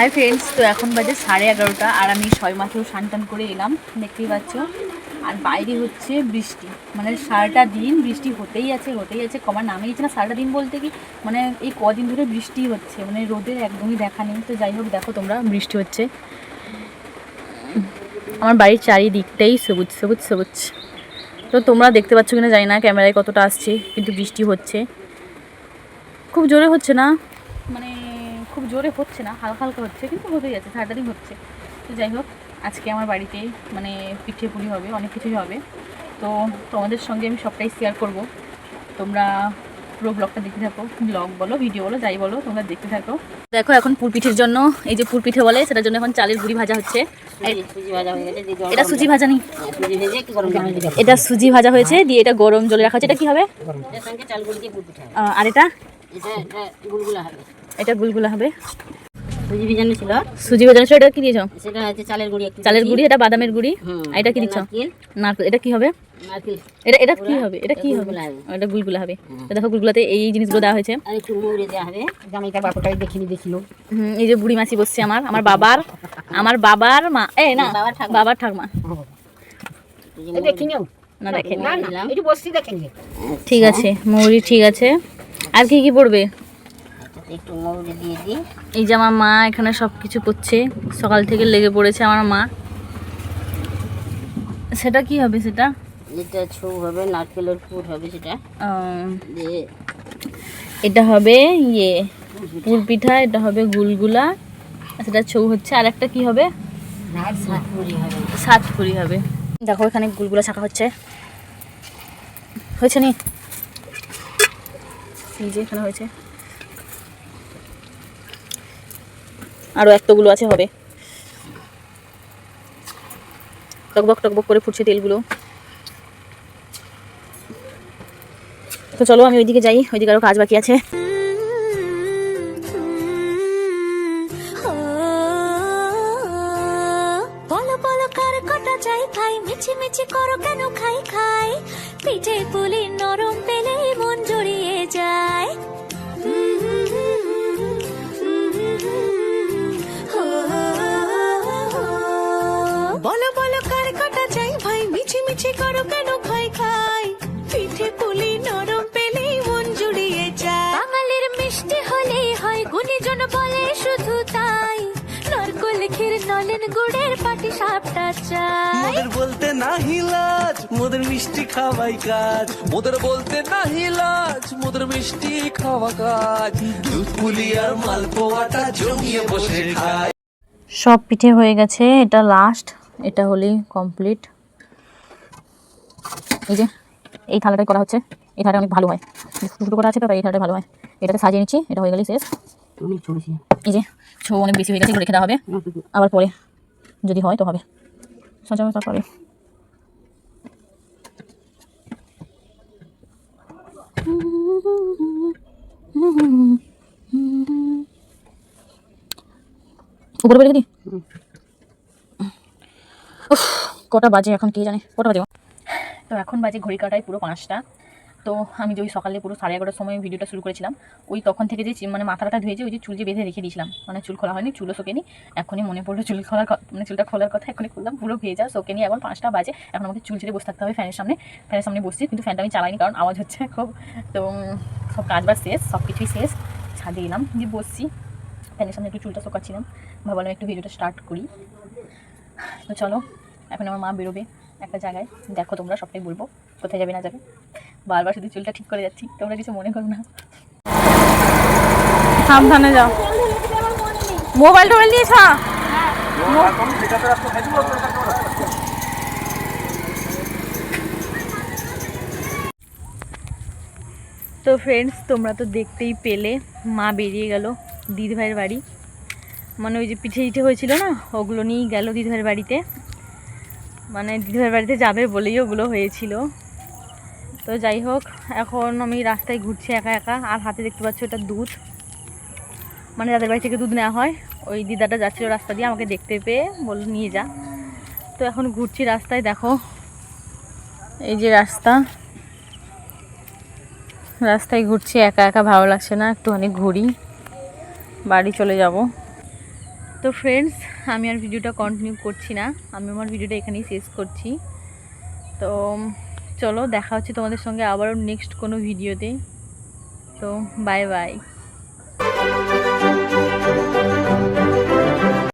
Hi friends তো এখন বাজে সাড়ে এগারোটা আর আমি ছয় মাসেও টান করে এলাম, দেখতেই পাচ্ছ। আর বাইরে হচ্ছে বৃষ্টি মানে সারাটা দিন বৃষ্টি হতেই আছে হতেই আছে কমার নামেই আছে না, সারাটা দিন বলতে কি মানে এই কদিন ধরে বৃষ্টি হচ্ছে মানে রোদের একদমই দেখা নেই। তো যাই হোক, দেখো তোমরা, বৃষ্টি হচ্ছে। আমার বাড়ির চারিদিকটাই সবুজ সবুজ সবুজ। তো তোমরা দেখতে পাচ্ছ কিনা জানি না, ক্যামেরায় কতটা আসছে, কিন্তু বৃষ্টি হচ্ছে। খুব জোরে হচ্ছে না? মানে জোরে হচ্ছে না হালকা হালকা হচ্ছে কিন্তু হতেই যাচ্ছে দিন হচ্ছে। তো যাই হোক আজকে আমার বাড়িতে মানে পিঠে পুলি হবে অনেক কিছুই হবে। তো তোমাদের সঙ্গে আমি সবটাই শেয়ার করব। তোমরা পুরো ব্লগটা দেখতে থাকো ব্লগ বলো ভিডিও বলো যাই বলো তোমরা দেখতে থাকো। দেখো এখন পুরপিঠের জন্য এই যে পুরপিঠে বলে সেটার জন্য এখন চালের গুঁড়ি ভাজা হচ্ছে। এটা সুজি ভাজা নেই এটা সুজি ভাজা হয়েছে দিয়ে এটা গরম জলে রাখা হচ্ছে এটা কি হবে? আর এটা? এটা এটা গুলগুলা হবে। এটা গুলগুলা হবে। সুজি ভিজানো ছিল। সুজি ভাজা ছিল এটা কি দিয়েছ? সেটা হচ্ছে চালের গুঁড়ি একটু চালের। গুঁড়ি এটা বাদামের গুঁড়ি। এটা কি দিচ্ছ? নারকেল। নারকেল এটা কি হবে? নারকেল। এটা এটা কি হবে? এটা কি হবে? এটা গুলগুলা হবে। তো দেখো গুলগুলাতে এই জিনিসগুলো দেওয়া হয়েছে। আর একটু মৌরি দেওয়া হবে। জামাইটার বাপটাই দেখিনি দেখিল। হুম, এই যে বুড়ি মাছি বসছে আমার আমার বাবার আমার বাবার মা এ না বাবার ঠাকুমা। বাবার ঠাকমা। দেখিনি না দেখেন। একটু বসছি দেখেনি। ঠিক আছে মৌরি ঠিক আছে। আর কি কি পড়বে? একটু মৌরি দিয়ে দিই। এই যে আমার মা এখানে সব কিছু করছে। সকাল থেকে লেগে পড়েছে আমার মা। সেটা কি হবে সেটা? এটা ছৌ হবে নারকেলের পুর হবে সেটা। এটা হবে ইয়ে পুর পিঠা এটা হবে গুলগুলা সেটা ছৌ হচ্ছে। আর একটা কি হবে? সাতপুরি হবে। সাত পুরি হবে। দেখো এখানে গুলগুলা ছাকা হচ্ছে। হয়েছে নি? এই যে এখানে হয়েছে। আরও এতগুলো আছে, হবে। টকবক টকবক করে ফুটছে তেলগুলো। তো চলো, আমি ওইদিকে যাই, ওইদিকে আরও কাজ বাকি আছে। মিছি করো কেন খাই খাই? পিঠে পুলি নরম পেলে মন জড়িয়ে যায়। গুড়ের পাটি সাপটা চাই। মোদের বলতে নাহি লাজ মোদের মিষ্টি খাওয়াই কাজ। মোদের বলতে নাহি লাজ মোদের মিষ্টি খাওয়া কাজ। দুধ পুলি আর মালপোয়াটা জমিয়ে বসে খায়। সব পিঠে হয়ে গেছে এটা লাস্ট এটা হলেই কমপ্লিট এই যে এই থালাটাই করা হচ্ছে এই থালাটা অনেক ভালো হয়। ছোটো ছোটো করা আছে তো তাই এই থালাটা ভালো হয়। এটাতে সাজিয়ে নিচ্ছি এটা হয়ে গেলেই শেষ। এই যে ছৌ অনেক বেশি হয়ে গেছে রেখে দেওয়া হবে। আবার পরে। যদি হয় তো হবে। সাজাবো তারপরে উপরে বেরিয়ে দিই কটা বাজে এখন কে জানে? কটা বাজে তো এখন বাজে ঘড়ি কাটায় পুরো পাঁচটা। তো আমি যে ওই সকালে পুরো সাড়ে এগারোটার সময় ভিডিওটা শুরু করেছিলাম, ওই তখন থেকে যে মানে মাথাটা ধুয়ে যে ওই যে চুল যে বেঁধে রেখে দিয়েছিলাম মানে চুল খোলা হয়নি, চুলও শোকেনি, এখনই মনে পড়ল চুল খোলার মানে চুলটা খোলার কথা এখনই খুললাম, পুরো ভেজা, শোকেনি, এখন পাঁচটা বাজে, এখন আমাকে চুল ছেড়ে বসে থাকতে হবে ফ্যানের সামনে ফ্যানের সামনে বসছি, কিন্তু ফ্যানটা আমি চালাইনি কারণ আওয়াজ হচ্ছে খুব, তো সব কাজ বাজ শেষ, সব কিছুই শেষ, ছাদে এলাম, দিয়ে বসছি, ফ্যানের সামনে একটু চুলটা শোকাচ্ছিলাম, ভাবলাম একটু ভিডিওটা স্টার্ট করি, তো চলো, এখন আমার মা বেরোবে একটা জায়গায়, দেখো তোমরা সবটাই বলব, কোথায় যাবে না যাবে বারবার শুধু চুলটা ঠিক করে যাচ্ছি তোমরা কিছু মনে করো না। সাবধানে যাও। মোবাইল টোবাইল দিয়েছ তো ফ্রেন্ডস তোমরা তো দেখতেই পেলে মা বেরিয়ে গেল দিদিভাইয়ের বাড়ি। মানে ওই যে পিঠে পিঠে হয়েছিল না ওগুলো নিয়েই গেল দিদিভাইয়ের বাড়িতে। মানে দিদিভাইয়ের বাড়িতে যাবে বলেই ওগুলো হয়েছিল। তো যাই হোক, এখন আমি রাস্তায় ঘুরছি একা একা, আর হাতে দেখতে পাচ্ছি ওটা দুধ। মানে যাদের বাড়ি থেকে দুধ নেওয়া হয়, ওই দিদাটা যাচ্ছিল রাস্তা দিয়ে, আমাকে দেখতে পেয়ে বলল, নিয়ে যা। তো এখন ঘুরছি রাস্তায়, দেখো। এই যে রাস্তা। রাস্তায় ঘুরছি, একা একা ভালো লাগছে না, একটুখানি ঘুরি। বাড়ি চলে যাব। তো ফ্রেন্ডস আমি আর ভিডিওটা কন্টিনিউ করছি না। আমি আমার ভিডিওটা এখানেই শেষ করছি। তো চলো দেখা হচ্ছে তোমাদের সঙ্গে আবারও নেক্সট কোনো ভিডিওতে তো। Bye bye